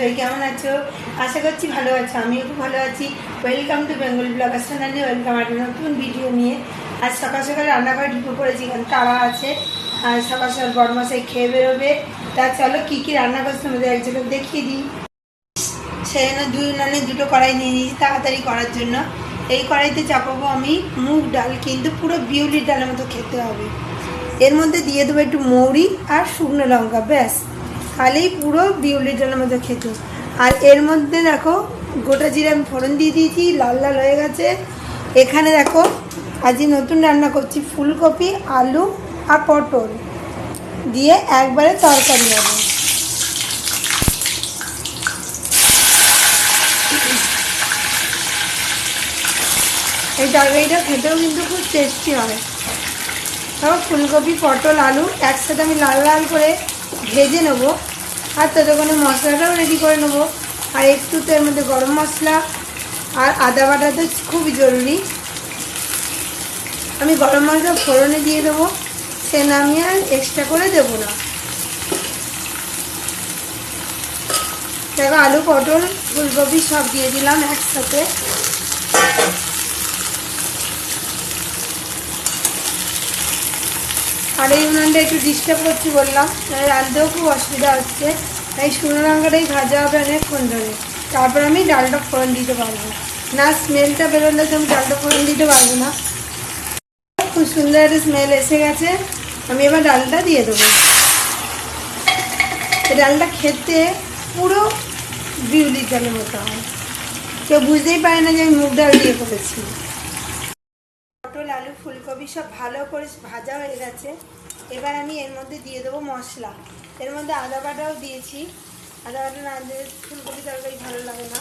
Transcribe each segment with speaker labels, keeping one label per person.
Speaker 1: সবাই কেমন আছো? আশা করছি ভালো আছো, আমিও খুব ভালো আছি। ওয়েলকাম টু বেঙ্গল ব্লগার চ্যানেলে ওয়েলকাম একটা নতুন ভিডিও নিয়ে। আজ সকাল সকাল রান্নাঘরে ঢুকে পড়েছি, এখানে তারা আছে। আর সকাল সকাল বড়মশাই খেয়ে বেরোবে। তা চলো কী কী রান্না করছে আমাদের একজনের দেখিয়ে দিই। সেই জন্য দুই নানে দুটো কড়াই নিয়ে নিয়েছি তাড়াতাড়ি করার জন্য। এই কড়াইতে চাপাবো আমি মুগ ডাল, কিন্তু পুরো বিউলির ডালের মতো খেতে হবে। এর মধ্যে দিয়ে দেবো একটু মৌরি আর শুকনো লঙ্কা, ব্যাস। তাহলেই পুরো বিউলির ডালের মতো খেতে আর এর মধ্যে দেখো, গোটা জিরে আমি ফোড়ন দিয়ে দিয়েছি, লাল লাল হয়ে গেছে। এখানে দেখো, আজকে নতুন রান্না করছি ফুলকপি, আলু আর পটল দিয়ে একবারে তরকারি হবে। এই তরকারিটা খেতেও কিন্তু খুব টেস্টি হয় তারপর ফুলকপি, পটল, আলু, একসাথে আমি লাল লাল করে ভেজে নেব। আর ততক্ষণে মশলাটাও রেডি করে নেব। আর একটু তো এর মধ্যে গরম মশলা আর আদা বাটা তো খুবই জরুরি। আমি গরম মশলা ফোড়নে দিয়ে দেবো। সে নামিয়ে আর এক্সট্রা করে দেবো না। দেখো আলু, পটল, ফুলকপি সব দিয়ে দিলাম একসাথে। আর এই উনানটা একটু ডিস্টার্ব করছি বললাম। রাঁধতেও খুব অসুবিধা হচ্ছে। তাই শুকনো লঙ্কাটাই ভাজা হবে অনেকক্ষণ ধরে। তারপর আমি ডালটা ফোড়ন দিতে পারব। না স্মেলটা বেরোলে তো আমি ডালটা ফোড়ন দিতে পারব না। খুব সুন্দর একটা স্মেল এসে গেছে। আমি এবার ডালটা দিয়ে দেবো। ডালটা খেতে পুরো বিউলির ডালের মতো হয়। কেউ বুঝতেই পারে না যে আমি মুগ ডাল দিয়ে করেছি। সব ভালো করে ভাজা হয়ে গেছে। এবার আমি এর মধ্যে দিয়ে দেবো মশলা। এর মধ্যে আদা বাটাও দিয়েছি। আদা বাটা না দিলে ফুলকপি তরকারি ভালো লাগে না।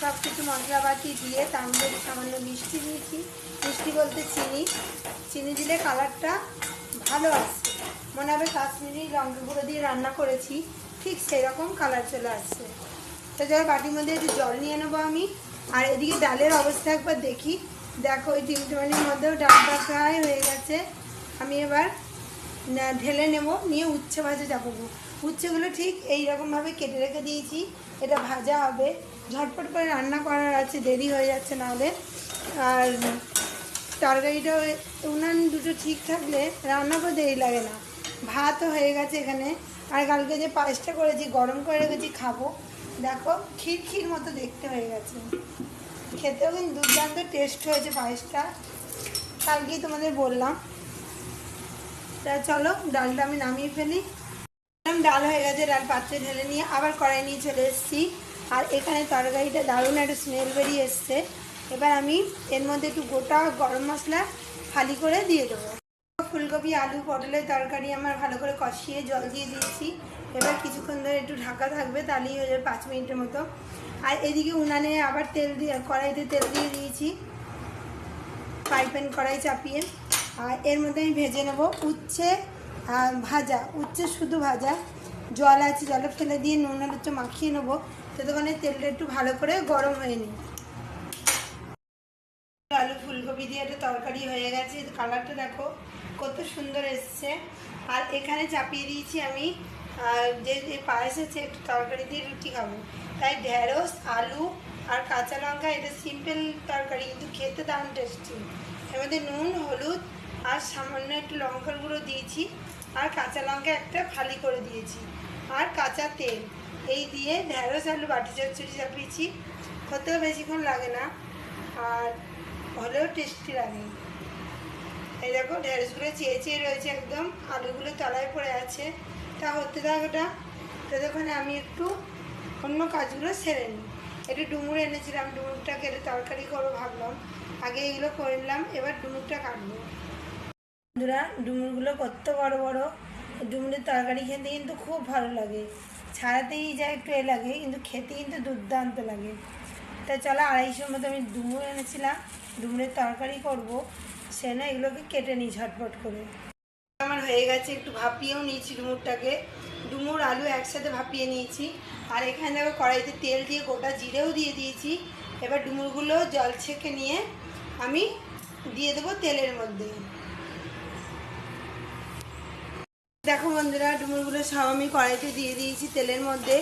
Speaker 1: সব কিছু মশলা বাটি দিয়ে তার মধ্যে সামান্য মিষ্টি দিয়েছি। মিষ্টি বলতে চিনি। চিনি দিলে কালারটা ভালো আসছে। মনে হবে কাশ্মীরি লঙ্কা গুঁড়ো দিয়ে রান্না করেছি। ঠিক সেরকম কালার চলে আসছে। তো যাই বাটির মধ্যে একটু জল নিয়ে নেব আমি। আর এদিকে ডালের অবস্থা একবার দেখি। দেখো ওই টিমটমানির মধ্যেও ডালটা প্রায় হয়ে গেছে। আমি এবার ঢেলে নেব, নিয়ে উচ্ছে ভাজা চাপাবো। উচ্ছেগুলো ঠিক এই রকমভাবে কেটে রেখে দিয়েছি। এটা ভাজা হবে। ঝটপট করে রান্না করার আছে, দেরি হয়ে যাচ্ছে নাহলে। আর তরকারিটা উনান দুটো ঠিক থাকলে রান্না করে দেরি লাগে না। ভাতও হয়ে গেছে এখানে। আর কালকে যে পায়েসটা করেছি, গরম করে রেখেছি, খাব। দেখো, ক্ষীর ক্ষীর মতো দেখতে হয়ে গেছে। খেতেও কিন্তু দুর্দান্ত টেস্ট হয়েছে পায়েসটা। কালকেই তোমাদের বললাম। তা চলো, ডালটা আমি নামিয়ে ফেলি। ডাল হয়ে গেছে, ডাল পাত্রে ঢেলে নিয়ে আবার কড়াই নিয়ে চলে এসেছি। আর এখানে তরকারিটা দারুণ একটা স্মেল বেরিয়ে এসছে। এবার আমি এর মধ্যে একটু গোটা গরম মশলা ফালি করে দিয়ে দেবো। ফুলকপি, আলু, পটলের তরকারি আমার ভালো করে কষিয়ে জল দিয়ে দিয়েছি এবার কিছুক্ষণ ধরে একটু ঢাকা থাকবে, তাহলেই হয়ে যাবে পাঁচ মিনিটের মতো। আর এদিকে উনানে আবার তেল দিয়ে, কড়াইতে তেল দিয়ে দিয়েছি। ফ্রাই প্যান কড়াই চাপিয়ে। আর এর মধ্যে আমি ভেজে নেব উচ্ছে ভাজা। উচ্ছে শুধু ভাজা। জল আছে, জলে ফেলে দিয়ে নুন হচ্ছে মাখিয়ে নেব। ততক্ষণে তেলটা একটু ভালো করে গরম হয়ে নিই। আলু, ফুলকপি দিয়ে একটা তরকারি হয়ে গেছে। কালারটা দেখো। কত সুন্দর এসছে। আর এখানে চাপিয়ে দিয়েছি আমি যে যে পায়েস আছে, একটু তরকারি দিয়ে রুটি খাব। তাই ঢেঁড়স, আলু আর কাঁচা লঙ্কা, এটা সিম্পল তরকারি, কিন্তু খেতে দারুণ টেস্টি এর মধ্যে নুন, হলুদ আর সামান্য একটু লঙ্কার গুঁড়ো দিয়েছি। আর কাঁচা লঙ্কা একটা ফালি করে দিয়েছি। আর কাঁচা তেল, এই দিয়ে ঢেঁড়স, আলু, বাটি, চচ্চড়ি চাপিয়েছি। হতেও বেশিক্ষণ লাগে না, আর হলেও টেস্টি লাগে। এই দেখো, ঢেঁড়সগুলো চেয়ে চেয়ে রয়েছে একদম, আলুগুলো তলায় পড়ে আছে। তা হতে থাক ওটা। ততক্ষণে আমি একটু অন্য কাজগুলো সেরে নিই। একটু ডুমুর এনেছিলাম, ডুমুরটা কেটে তরকারি করব ভাবলাম। আগে এগুলো করে নিলাম, এবার ডুমুরটা কাটবো। বন্ধুরা, ডুমুরগুলো কত বড় বড়। ডুমুরের তরকারি খেতে কিন্তু খুব ভালো লাগে। ছাড়াতেই যা একটু এ লাগে, কিন্তু খেতে কিন্তু দুর্দান্ত লাগে। তা চলো, আড়াইশোর মতো আমি ডুমুর এনেছিলাম। ডুমুরের তরকারি করব। সে না, এগুলোকে কেটে নিই ঝটপট করে। আমার হয়ে গেছে, একটু ভাপিয়েও নিয়েছি ডুমুরটাকে। ডুমুর, আলু একসাথে ভাপিয়ে নিয়েছি। আর এখানে দেখো কড়াইতে তেল দিয়ে গোটা জিরেও দিয়ে দিয়েছি। এবার ডুমুরগুলো জল ছেঁকে নিয়ে আমি দিয়ে দেবো তেলের মধ্যে। দেখো বন্ধুরা, ডুমুরগুলো সব আমি কড়াইতে দিয়ে দিয়েছি তেলের মধ্যে।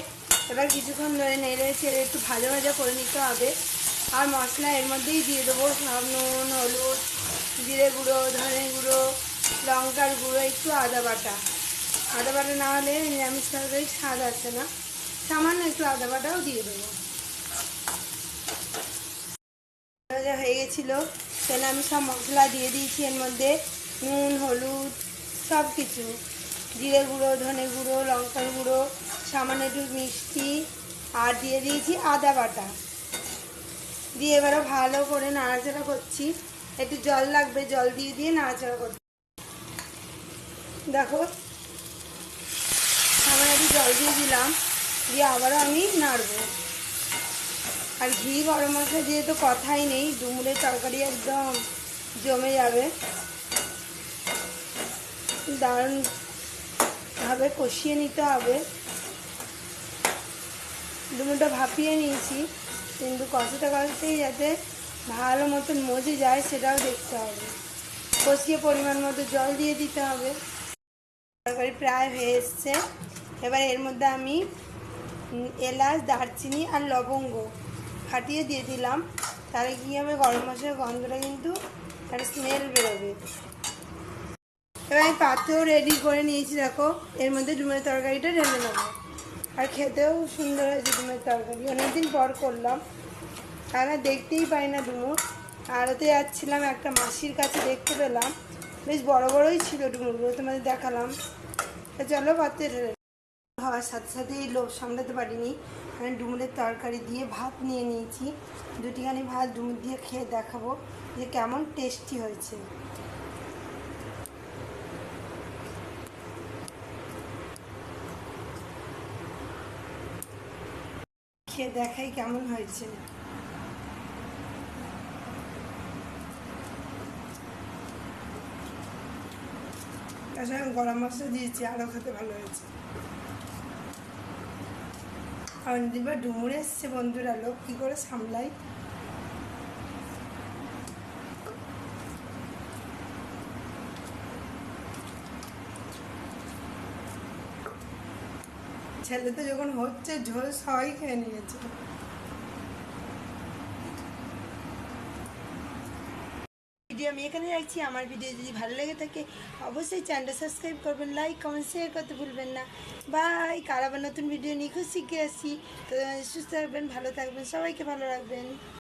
Speaker 1: এবার কিছুক্ষণ ধরে নেড়ে ছেড়ে একটু ভাজা ভাজা করে নিতে হবে। আর মশলা এর মধ্যেই দিয়ে দেবো সব নুন, হলুদ জিরে গুঁড়ো, ধনে গুঁড়ো, লঙ্কার গুঁড়ো, একটু আদা বাটা। আদা বাটা না হলে নিরামিষ তরকারি স্বাদ আসে না। সামান্য একটু আদা বাটাও দিয়ে দেবো। হয়ে গেছিল। তাহলে আমি সব মশলা দিয়ে দিয়েছি এর মধ্যে। নুন, হলুদ সব কিছু জিরে গুঁড়ো, ধনে গুঁড়ো, লঙ্কার গুঁড়ো, সামান্য একটু মিষ্টি, আর দিয়ে দিয়েছি আদা বাটা। দিয়ে এবারে ভালো করে নাড়াচাড়া করছি। একটু জল লাগবে, জল দিয়ে দিয়ে নাড়াচাড়া করতে দেখো সামান্য একটু জল দিয়ে দিলাম, দিয়ে আবারও আমি নাড়বো। আর ঘি গরম মশলা দিয়ে তো কথাই নেই, ডুমুরের তরকারি একদম জমে যাবে। দারুণভাবে কষিয়ে নিতে হবে। ডুমুরটা ভাপিয়ে নিয়েছি, কিন্তু কষাতে কষাতেই যাতে ভালো মতন মজে যায় সেটাও দেখতে হবে। কষিয়ে পরিমাণ মতো জল দিয়ে দিতে হবে। তরকারি প্রায় হয়ে এসছে। এবার এর মধ্যে আমি এলাচ, দারচিনি আর লবঙ্গ ফাটিয়ে দিয়ে দিলাম। তাহলে কী হবে? গরম মশলার গন্ধটা কিন্তু একটা স্মেল বেরোবে। এবার আমি পাত্রেও রেডি করে নিয়েছি, দেখো। এর মধ্যে ডুমের তরকারিটা ঢেলে নেব। আর খেতেও সুন্দর হয়েছে ডুমের তরকারি। অনেকদিন পর করলাম। না দেখতেই পাই না ডুমুর আড়তে যাচ্ছিলাম একটা মাসির কাছে দেখতে পেলাম। বেশ বড় বড়ই ছিল ডুমুরগুলো তোমাদের দেখালাম। চলো ঢেলে হওয়ার সাথে সাথে এই লোভ সামলাতে পারিনি। আমি ডুমুরের তরকারি দিয়ে ভাত নিয়ে নিয়েছি। দুটিখানি ভাত ডুমুর দিয়ে খেয়ে দেখাবো যে কেমন টেস্টি হয়েছে। খেয়ে দেখাই কেমন হয়েছে। তাছাড়া আমি গরম মশলা দিয়েছি আরও খেতে ভালো হয়েছে। আর এবার ডুমুর এসছে বন্ধুরা, লোক কী করে সামলাই ছেলে তো যখন হচ্ছে, ঝোল সবাই খেয়ে নিয়েছে। ভিডিও আমি এখানে রাখছি। আমার ভিডিও যদি ভালো লেগে থাকে, অবশ্যই চ্যানেলটা সাবস্ক্রাইব করবেন লাইক কমেন্ট শেয়ার করতে ভুলবেন না। বাই কার আবার নতুন ভিডিও নিয়ে খুব শিখে আসি। তো, সুস্থ থাকবেন, ভালো থাকবেন, সবাইকে ভালো রাখবেন।